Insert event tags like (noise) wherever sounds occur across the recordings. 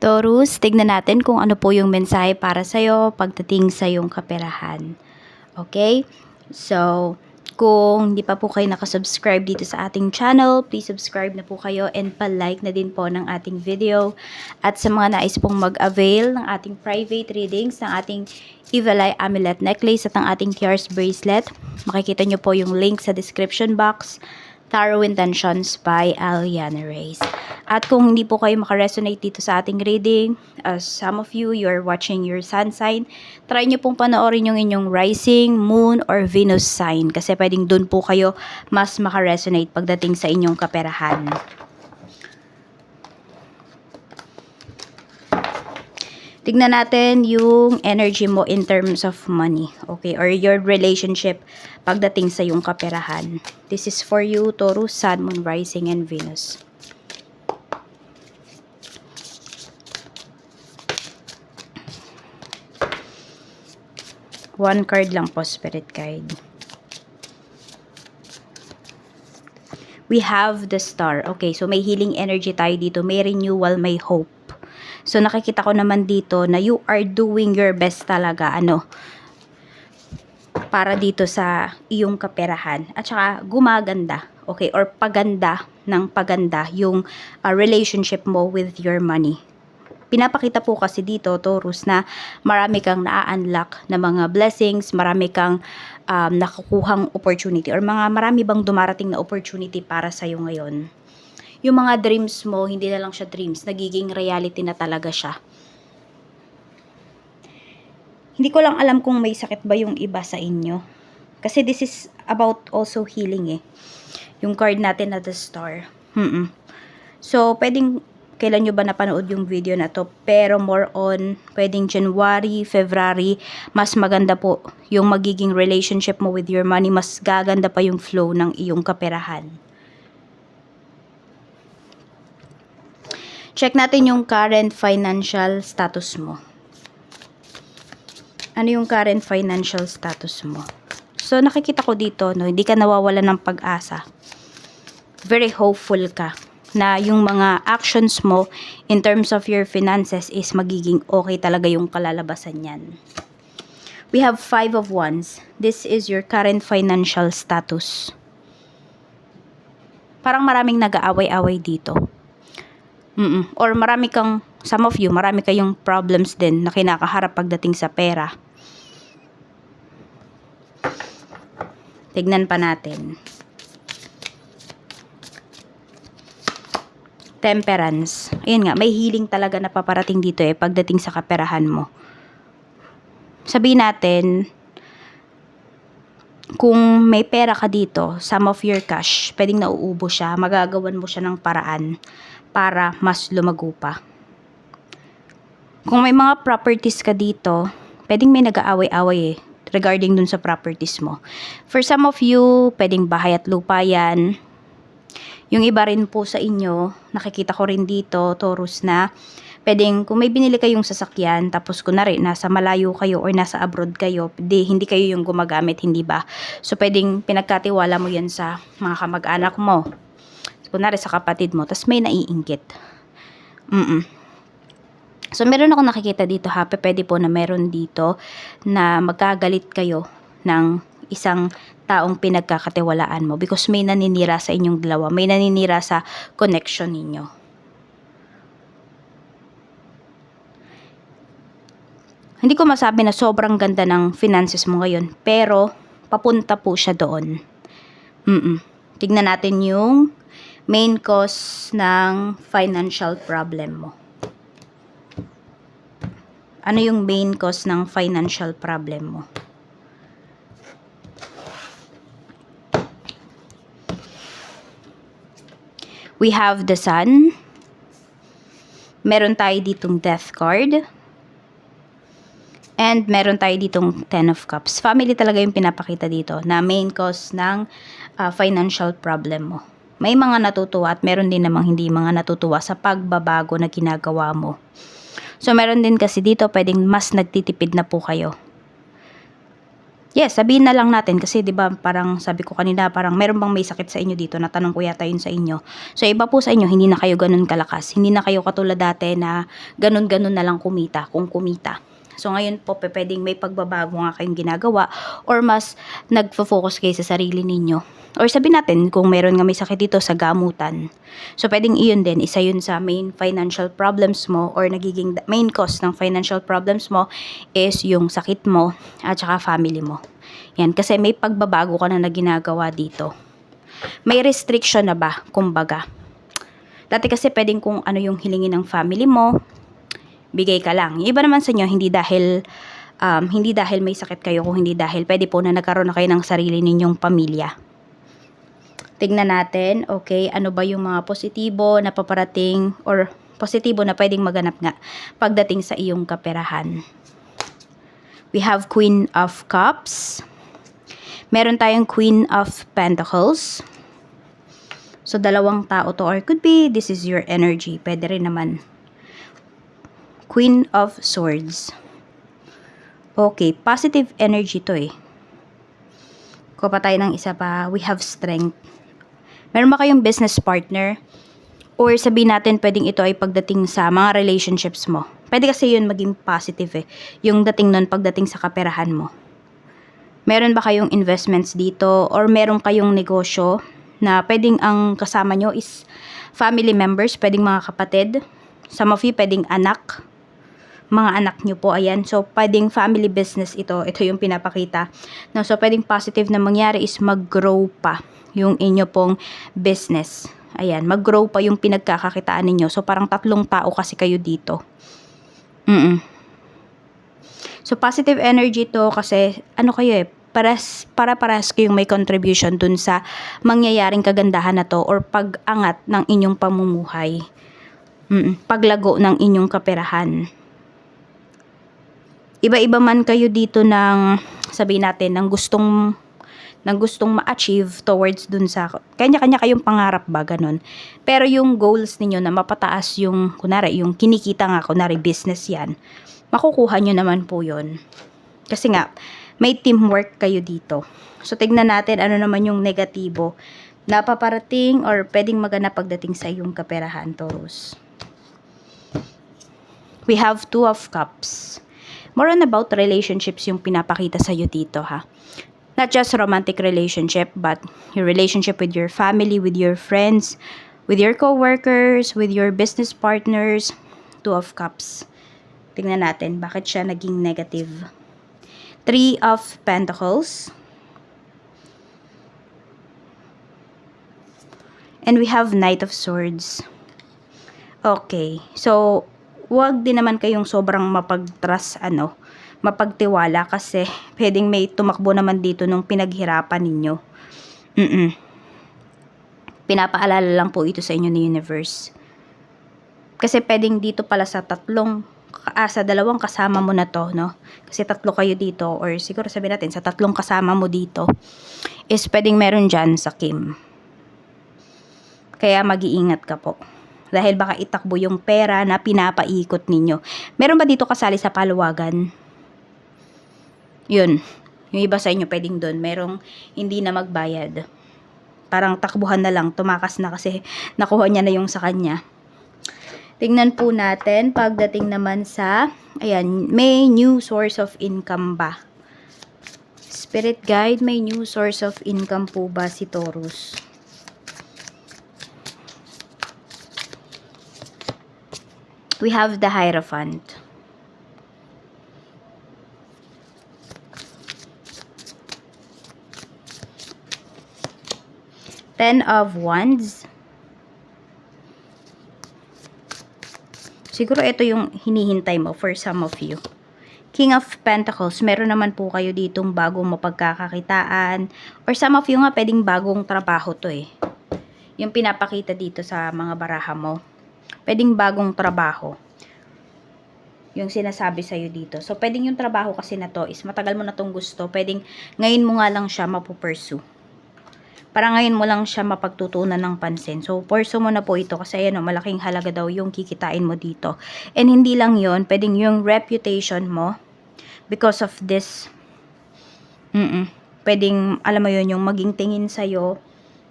Taurus, tignan natin kung ano po yung mensahe para sa'yo pagdating sa yung kaperahan. Okay? So, kung hindi pa po kayo nakasubscribe dito sa ating channel, please subscribe na po kayo and pa-like na din po ng ating video. At sa mga nais pong mag-avail ng ating private readings, ng ating Evil Eye Amulet Necklace at ng ating Tears Bracelet, makikita nyo po yung link sa description box. Tarot Intentions by Aliana Reyes. At kung hindi po kayo makaresonate dito sa ating reading, as some of you, you're watching your sun sign, try nyo pong panoorin yung inyong rising, moon, or Venus sign kasi pwedeng dun po kayo mas makaresonate pagdating sa inyong kaperahan. Tignan natin yung energy mo in terms of money, okay? Or your relationship pagdating sa yung kaperahan. This is for you, Taurus, Sun, Moon, Rising, and Venus. One card lang po, Spirit Guide. We have the star. Okay, so may healing energy tayo dito. May renewal, may hope. So nakikita ko naman dito na you are doing your best talaga ano para dito sa iyong kaperahan at saka gumaganda okay or paganda ng paganda yung uh, relationship mo with your money. Pinapakita po kasi dito, Taurus, na marami kang na-unlock na mga blessings, marami kang um, nakukuhang opportunity or mga marami bang dumarating na opportunity para sa'yo ngayon yung mga dreams mo, hindi na lang siya dreams, nagiging reality na talaga siya. Hindi ko lang alam kung may sakit ba yung iba sa inyo. Kasi this is about also healing eh. Yung card natin na the star. Mm-mm. So, pwedeng kailan nyo ba napanood yung video na to pero more on pwedeng January, February mas maganda po yung magiging relationship mo with your money mas gaganda pa yung flow ng iyong kaperahan Check natin yung current financial status mo. Ano yung current financial status mo? So, nakikita ko dito, no, hindi ka nawawala ng pag-asa. Very hopeful ka na yung mga actions mo in terms of your finances is magiging okay talaga yung kalalabasan niyan. We have five of wands. This is your current financial status. Parang maraming nag-aaway-away dito Mm-mm. Or marami kang, some of you, marami kayong problems din na kinakaharap pagdating sa pera. Tignan pa natin. Temperance. Ayun nga, may healing talaga na paparating dito eh pagdating sa kaperahan mo. Sabihin natin, kung may pera ka dito, some of your cash, pwedeng nauubo siya, magagawan mo siya ng paraan para mas lumago pa. Kung may mga properties ka dito, pwedeng may nag-aaway-away eh regarding dun sa properties mo. For some of you, pwedeng bahay at lupa yan. Yung iba rin po sa inyo, nakikita ko rin dito, Taurus na, pwedeng kung may binili kayong sasakyan, tapos kunwari nasa malayo kayo or nasa abroad kayo, di, hindi kayo yung gumagamit, hindi ba? So, pwedeng pinagkatiwala mo yan sa mga kamag-anak mo kunwari sa kapatid mo, tapos may naiinggit. Mm So, meron ako nakikita dito ha, pwede po na meron dito na magkagalit kayo ng isang taong pinagkakatiwalaan mo because may naninira sa inyong dalawa, may naninira sa connection ninyo. Hindi ko masabi na sobrang ganda ng finances mo ngayon, pero papunta po siya doon. Mm-mm. Tignan natin yung main cause ng financial problem mo? Ano yung main cause ng financial problem mo? We have the sun. Meron tayo ditong death card. And meron tayo ditong Ten of Cups. Family talaga yung pinapakita dito na main cause ng uh, financial problem mo may mga natutuwa at meron din namang hindi mga natutuwa sa pagbabago na ginagawa mo. So, meron din kasi dito pwedeng mas nagtitipid na po kayo. Yes, sabihin na lang natin kasi 'di ba parang sabi ko kanina parang meron bang may sakit sa inyo dito natanong ko yata yun sa inyo. So iba po sa inyo hindi na kayo ganun kalakas. Hindi na kayo katulad dati na ganun-ganun na lang kumita kung kumita. So ngayon po pwedeng may pagbabago nga kayong ginagawa or mas nagfo-focus kayo sa sarili ninyo. Or sabihin natin kung meron nga may sakit dito sa gamutan. So pwedeng iyon din isa yun sa main financial problems mo or nagiging main cause ng financial problems mo is yung sakit mo at saka family mo. Yan, kasi may pagbabago ka na na ginagawa dito. May restriction na ba, kumbaga. Dati kasi pwedeng kung ano yung hilingin ng family mo, bigay ka lang. Yung iba naman sa inyo, hindi dahil um, hindi dahil may sakit kayo, kung hindi dahil pwede po na nagkaroon na kayo ng sarili ninyong pamilya. Tignan natin, okay, ano ba yung mga positibo na paparating or positibo na pwedeng maganap nga pagdating sa iyong kaperahan. We have Queen of Cups. Meron tayong Queen of Pentacles. So, dalawang tao to or could be this is your energy. Pwede rin naman. Queen of Swords. Okay, positive energy to eh. Kuha pa tayo ng isa pa. We have strength. Meron ba kayong business partner? Or sabihin natin pwedeng ito ay pagdating sa mga relationships mo. Pwede kasi yun maging positive eh. Yung dating nun pagdating sa kaperahan mo. Meron ba kayong investments dito? Or meron kayong negosyo na pwedeng ang kasama nyo is family members, pwedeng mga kapatid. Some of you pwedeng anak. Mga anak nyo po, ayan. So, pwedeng family business ito. Ito yung pinapakita. No, so, pwedeng positive na mangyari is mag-grow pa yung inyo pong business. Ayan, mag-grow pa yung pinagkakakitaan ninyo. So, parang tatlong tao kasi kayo dito. Mm So, positive energy to kasi, ano kayo eh, paras, para paras kayong may contribution dun sa mangyayaring kagandahan na to or pag-angat ng inyong pamumuhay. Mm paglago ng inyong kaperahan. Iba-iba man kayo dito ng, sabihin natin, ng gustong ng gustong ma-achieve towards dun sa kanya-kanya kayong pangarap ba ganun. Pero yung goals ninyo na mapataas yung kunari yung kinikita nga kunari business yan. Makukuha nyo naman po yon. Kasi nga may teamwork kayo dito. So tignan natin ano naman yung negatibo na paparating or pwedeng magana pagdating sa iyong kaperahan, Taurus. We have two of cups. More on about relationships yung pinapakita sa iyo dito ha not just romantic relationship, but your relationship with your family, with your friends, with your co-workers, with your business partners. Two of Cups. Tingnan natin, bakit siya naging negative. Three of Pentacles. And we have Knight of Swords. Okay. So, wag din naman kayong sobrang mapag-trust, ano, mapagtiwala kasi pwedeng may tumakbo naman dito nung pinaghirapan ninyo. Mm-mm. Pinapaalala lang po ito sa inyo ni universe. Kasi pwedeng dito pala sa tatlong ah, sa dalawang kasama mo na to, no? Kasi tatlo kayo dito or siguro sabihin natin sa tatlong kasama mo dito is pwedeng meron dyan sa Kim. Kaya mag-iingat ka po. Dahil baka itakbo yung pera na pinapaikot ninyo. Meron ba dito kasali sa paluwagan? Yun. Yung iba sa inyo pwedeng doon. Merong hindi na magbayad. Parang takbuhan na lang. Tumakas na kasi nakuha niya na yung sa kanya. Tingnan po natin pagdating naman sa, ayan, may new source of income ba? Spirit guide, may new source of income po ba si Taurus? We have the Hierophant. Ten of Wands. Siguro ito yung hinihintay mo for some of you. King of Pentacles, meron naman po kayo ditong bagong mapagkakakitaan. Or some of you nga, pwedeng bagong trabaho to eh. Yung pinapakita dito sa mga baraha mo. Pwedeng bagong trabaho. Yung sinasabi sa'yo dito. So, pwedeng yung trabaho kasi na to is matagal mo na tong gusto. Pwedeng ngayon mo nga lang siya mapupursue para ngayon mo lang siya mapagtutunan ng pansin. So, porso mo na po ito kasi ayan o, malaking halaga daw yung kikitain mo dito. And hindi lang yon pwedeng yung reputation mo because of this Mm Pwedeng, alam mo yun, yung maging tingin sa'yo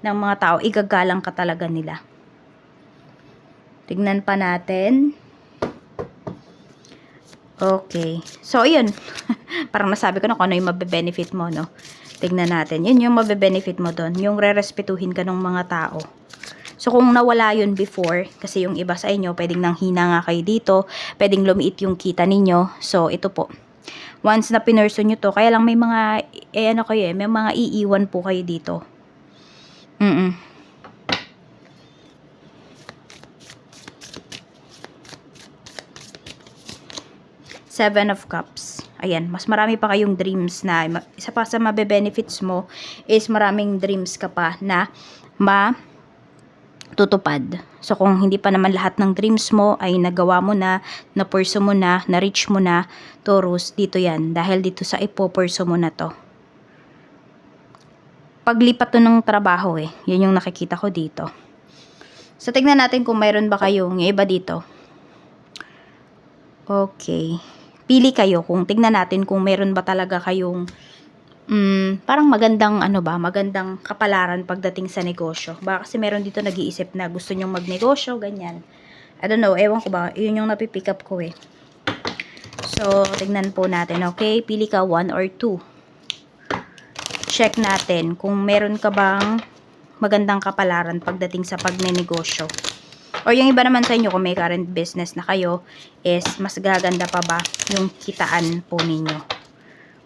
ng mga tao, igagalang ka talaga nila. Tignan pa natin. Okay. So, yun. (laughs) Parang nasabi ko na kung ano yung mabe-benefit mo, no? Tignan natin. Yun yung mabe-benefit mo doon. Yung re-respetuhin ka ng mga tao. So, kung nawala yun before, kasi yung iba sa inyo, pwedeng nang hina nga kayo dito, pwedeng lumiit yung kita ninyo. So, ito po. Once na pinurso nyo to, kaya lang may mga, eh ano kayo eh, may mga iiwan po kayo dito. Mm Seven of Cups. Ayan, mas marami pa kayong dreams na, isa pa sa mabe-benefits mo is maraming dreams ka pa na ma tutupad. So, kung hindi pa naman lahat ng dreams mo ay nagawa mo na, na-pursue mo na, na-reach mo na, Taurus, dito yan. Dahil dito sa ipo-pursue mo na to. Paglipat to ng trabaho eh. Yan yung nakikita ko dito. So, tignan natin kung mayroon ba kayong iba dito. Okay. Pili kayo kung tignan natin kung meron ba talaga kayong mm, parang magandang ano ba, magandang kapalaran pagdating sa negosyo. Baka kasi meron dito nag-iisip na gusto nyong magnegosyo, ganyan. I don't know, ewan ko ba, yun yung napipick up ko eh. So, tignan po natin, okay? Pili ka 1 or 2. Check natin kung meron ka bang magandang kapalaran pagdating sa pagnenegosyo. Or yung iba naman sa inyo, kung may current business na kayo, is mas gaganda pa ba yung kitaan po ninyo?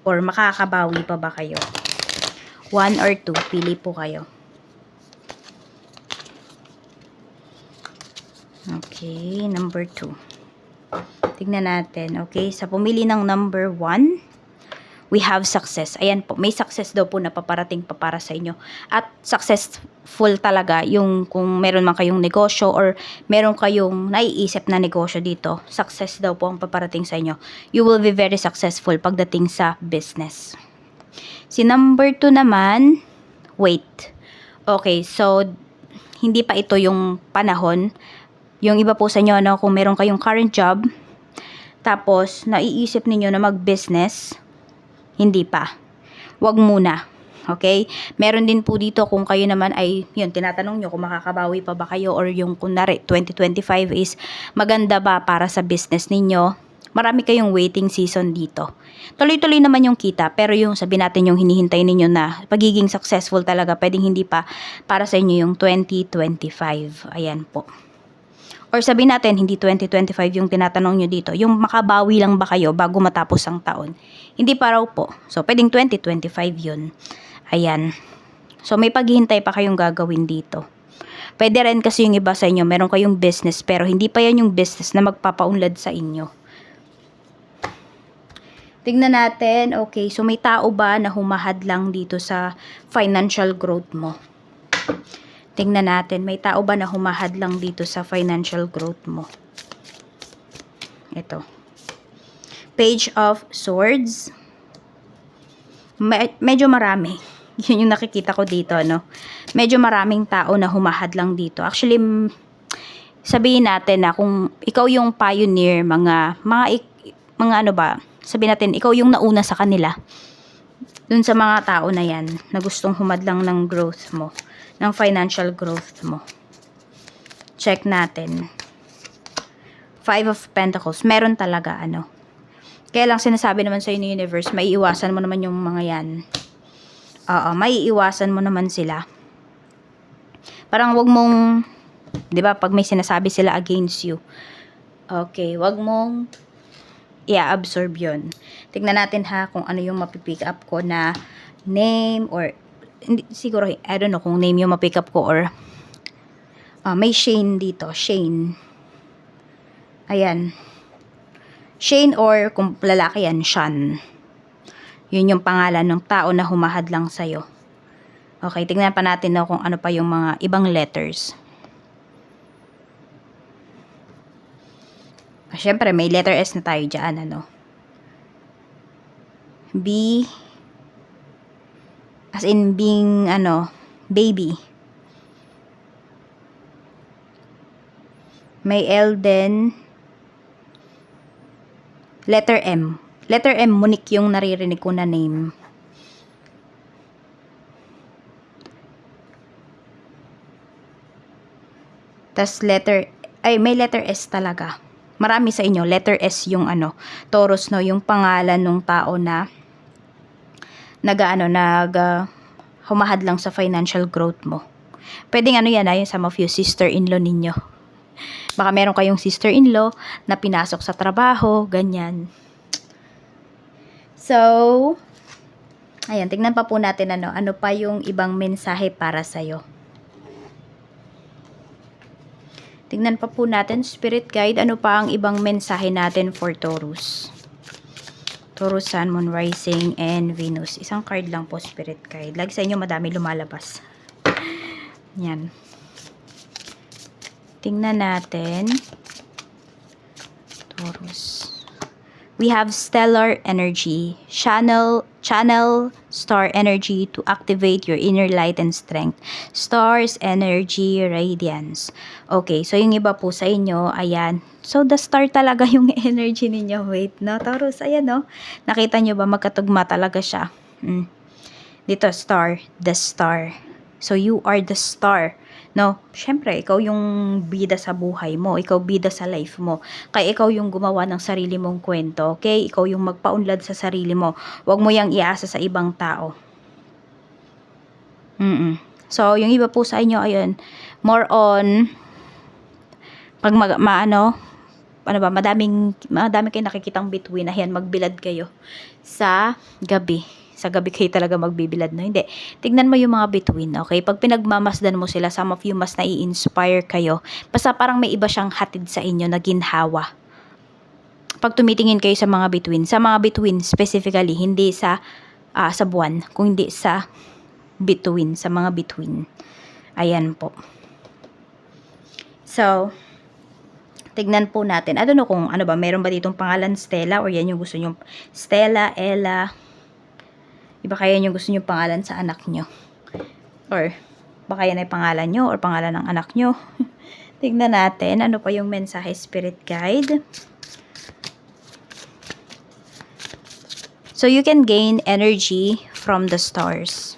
Or makakabawi pa ba kayo? One or two, pili po kayo. Okay, number two. Tignan natin, okay? Sa pumili ng number one, we have success. Ayan po, may success daw po na paparating pa para sa inyo. At successful talaga yung kung meron man kayong negosyo or meron kayong naiisip na negosyo dito, success daw po ang paparating sa inyo. You will be very successful pagdating sa business. Si number 2 naman, wait. Okay, so hindi pa ito yung panahon. Yung iba po sa inyo, no, kung meron kayong current job, tapos naiisip ninyo na mag-business, hindi pa. Wag muna. Okay? Meron din po dito kung kayo naman ay, yun, tinatanong nyo kung makakabawi pa ba kayo or yung kunwari 2025 is maganda ba para sa business ninyo. Marami kayong waiting season dito. Tuloy-tuloy naman yung kita, pero yung sabi natin yung hinihintay ninyo na pagiging successful talaga, pwedeng hindi pa para sa inyo yung 2025. Ayan po. Or sabi natin, hindi 2025 yung tinatanong nyo dito. Yung makabawi lang ba kayo bago matapos ang taon? Hindi pa raw po. So, pwedeng 2025 yun. Ayan. So, may paghihintay pa kayong gagawin dito. Pwede rin kasi yung iba sa inyo, meron kayong business, pero hindi pa yan yung business na magpapaunlad sa inyo. Tingnan natin, okay, so may tao ba na humahad lang dito sa financial growth mo? Tingnan natin, may tao ba na humahad lang dito sa financial growth mo? Ito. Page of Swords. Me- medyo marami. (laughs) Yun yung nakikita ko dito, no? Medyo maraming tao na humahad lang dito. Actually, sabihin natin na kung ikaw yung pioneer, mga, mga, mga ano ba, sabihin natin, ikaw yung nauna sa kanila. Dun sa mga tao na yan, na gustong humadlang ng growth mo ng financial growth mo. Check natin. Five of Pentacles. Meron talaga, ano. Kaya lang sinasabi naman sa ni universe, maiiwasan mo naman yung mga yan. Oo, maiiwasan mo naman sila. Parang wag mong, di ba, pag may sinasabi sila against you. Okay, wag mong i-absorb yun. Tignan natin ha kung ano yung mapipick up ko na name or hindi, siguro, I don't know kung name yung mapick up ko or uh, may Shane dito. Shane. Ayan. Shane or kung lalaki yan, Sean. Yun yung pangalan ng tao na humahad lang sa'yo. Okay, tingnan pa natin na kung ano pa yung mga ibang letters. Ah, Siyempre, may letter S na tayo dyan, ano. B, As in being, ano, baby. May L din. Letter M. Letter M, Monique yung naririnig ko na name. Tapos letter, ay may letter S talaga. Marami sa inyo, letter S yung ano, Taurus no, yung pangalan ng tao na nagaano nag uh, humahad lang sa financial growth mo. Pwedeng ano yan ay ah, sa mga sister-in-law ninyo. Baka meron kayong sister-in-law na pinasok sa trabaho, ganyan. So, ayan, tignan pa po natin ano, ano pa yung ibang mensahe para sa'yo. Tignan pa po natin, Spirit Guide, ano pa ang ibang mensahe natin for Taurus. Taurus, Sun, Moon, Rising, and Venus. Isang card lang po, Spirit Guide. Lagi sa inyo madami lumalabas. Yan. Tingnan natin. Taurus. We have stellar energy. Channel, channel star energy to activate your inner light and strength. Stars, energy, radiance. Okay, so yung iba po sa inyo, ayan. So, the star talaga (laughs) yung energy ninyo. Wait, no? Taurus, ayan, no? Nakita nyo ba? Magkatugma talaga siya. Mm. Dito, star. The star. So, you are the star. No, syempre, ikaw yung bida sa buhay mo, ikaw bida sa life mo. Kaya ikaw yung gumawa ng sarili mong kwento, okay? Ikaw yung magpaunlad sa sarili mo. Huwag mo yang iasa sa ibang tao. Mm So, yung iba po sa inyo, ayun, more on, pag mag, maano, ano ba, madaming, madami kayo nakikitang between, ayan, magbilad kayo sa gabi sa gabi kayo talaga magbibilad, no? Hindi. Tignan mo yung mga between, okay? Pag pinagmamasdan mo sila, some of you mas nai-inspire kayo. Basta parang may iba siyang hatid sa inyo na ginhawa. Pag tumitingin kayo sa mga between, sa mga between specifically, hindi sa ah, sa buwan, kung hindi sa between, sa mga between. Ayan po. So, tignan po natin. I don't know kung ano ba, meron ba ditong pangalan Stella or yan yung gusto nyo. Stella, Ella, Iba kaya yung gusto nyo pangalan sa anak nyo. Or, baka yan ay pangalan nyo or pangalan ng anak nyo. (laughs) Tignan natin, ano pa yung mensahe spirit guide. So, you can gain energy from the stars.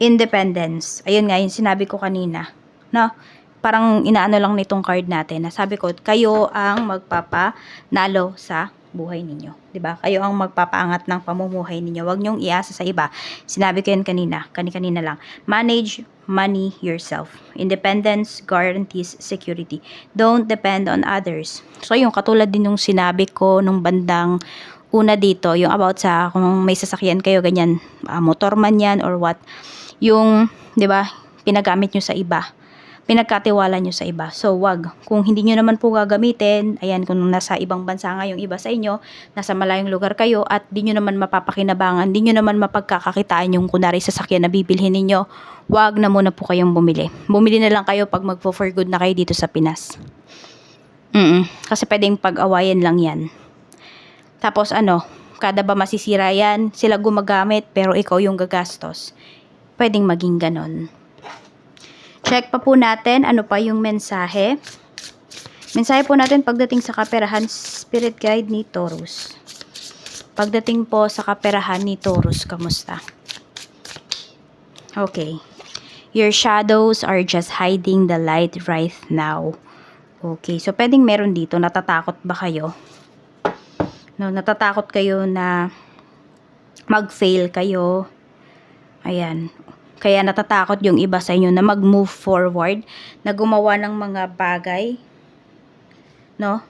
Independence. Ayun nga, yung sinabi ko kanina. No? Parang inaano lang nitong card natin. Nasabi ko, kayo ang magpapanalo sa buhay ninyo. 'di ba? Kayo ang magpapaangat ng pamumuhay ninyo. Huwag niyong iasa sa iba. Sinabi ko yan kanina, kani-kanina lang. Manage money yourself. Independence guarantees security. Don't depend on others. So, yung katulad din nung sinabi ko nung bandang una dito, yung about sa kung may sasakyan kayo, ganyan, uh, motor man yan or what, yung, di ba, pinagamit nyo sa iba pinagkatiwala nyo sa iba. So, wag. Kung hindi nyo naman po gagamitin, ayan, kung nasa ibang bansa nga yung iba sa inyo, nasa malayong lugar kayo, at di nyo naman mapapakinabangan, di nyo naman mapagkakakitaan yung kunwari sasakyan na bibilhin ninyo, wag na muna po kayong bumili. Bumili na lang kayo pag magpo for good na kayo dito sa Pinas. Mm Kasi pwedeng pag-awayan lang yan. Tapos ano, kada ba masisira yan, sila gumagamit, pero ikaw yung gagastos. Pwedeng maging ganon. Check pa po natin ano pa yung mensahe. Mensahe po natin pagdating sa kaperahan spirit guide ni Taurus. Pagdating po sa kaperahan ni Taurus, kamusta? Okay. Your shadows are just hiding the light right now. Okay, so pwedeng meron dito. Natatakot ba kayo? No, natatakot kayo na mag-fail kayo. Ayan. Kaya natatakot yung iba sa inyo na mag-move forward, na gumawa ng mga bagay, no?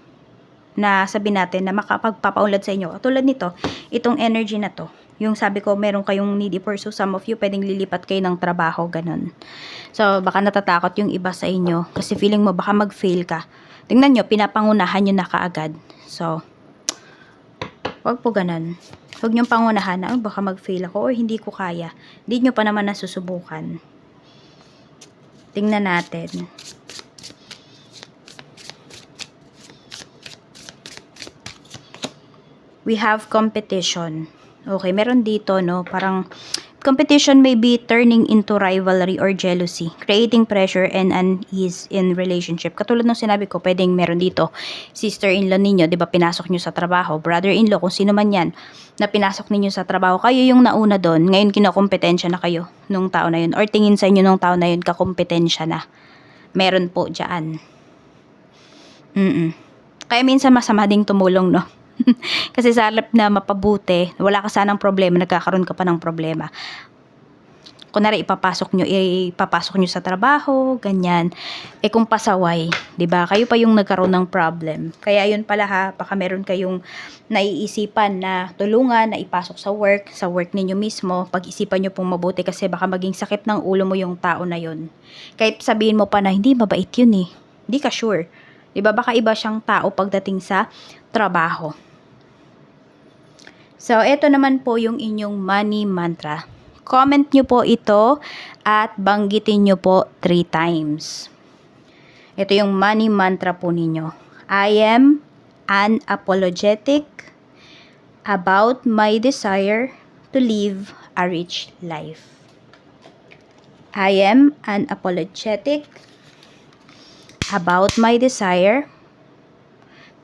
Na sabi natin na makapagpapaunlad sa inyo. Tulad nito, itong energy na to. Yung sabi ko, meron kayong needy pursue. Some of you, pwedeng lilipat kayo ng trabaho, ganun. So, baka natatakot yung iba sa inyo. Kasi feeling mo, baka mag-fail ka. Tingnan nyo, pinapangunahan nyo na kaagad. So, wag po ganun. Huwag niyong pangunahan na, oh, baka mag-fail ako or hindi ko kaya. Hindi niyo pa naman nasusubukan. Tingnan natin. We have competition. Okay, meron dito, no, parang competition may be turning into rivalry or jealousy, creating pressure and unease in relationship. Katulad ng sinabi ko, pwedeng meron dito, sister-in-law ninyo, di ba, pinasok nyo sa trabaho, brother-in-law, kung sino man yan, na pinasok ninyo sa trabaho, kayo yung nauna doon, ngayon kinakompetensya na kayo nung tao na yun, or tingin sa inyo nung tao na yun, kakompetensya na. Meron po dyan. Mm Kaya minsan masama ding tumulong, no? (laughs) Kasi sa halip na mapabuti, wala ka sanang problema, nagkakaroon ka pa ng problema. Kunwari, ipapasok nyo, ipapasok nyo sa trabaho, ganyan. Eh kung pasaway, ba Kayo pa yung nagkaroon ng problem. Kaya yun pala ha, baka meron kayong naiisipan na tulungan, na ipasok sa work, sa work ninyo mismo, pag-isipan nyo pong mabuti kasi baka maging sakit ng ulo mo yung tao na yun. Kahit sabihin mo pa na, hindi, mabait yun eh. Hindi ka sure. 'Di ba Baka iba siyang tao pagdating sa trabaho. So, ito naman po yung inyong money mantra. Comment nyo po ito at banggitin nyo po three times. Ito yung money mantra po ninyo. I am unapologetic about my desire to live a rich life. I am unapologetic about my desire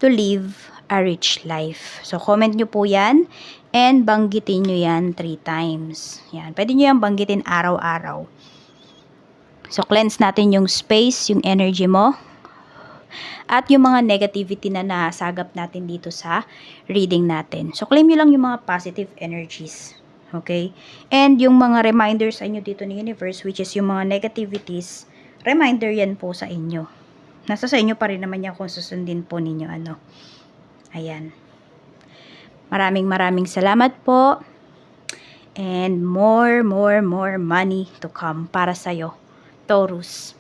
to live a rich life. So, comment nyo po yan and banggitin nyo yan three times. Yan. Pwede nyo yan banggitin araw-araw. So, cleanse natin yung space, yung energy mo, at yung mga negativity na nasagap natin dito sa reading natin. So, claim nyo lang yung mga positive energies. Okay? And yung mga reminders sa inyo dito ni universe, which is yung mga negativities, reminder yan po sa inyo. Nasa sa inyo pa rin naman yan kung susundin po ninyo ano. Ayan. Maraming maraming salamat po. And more, more, more money to come para sa'yo. Taurus.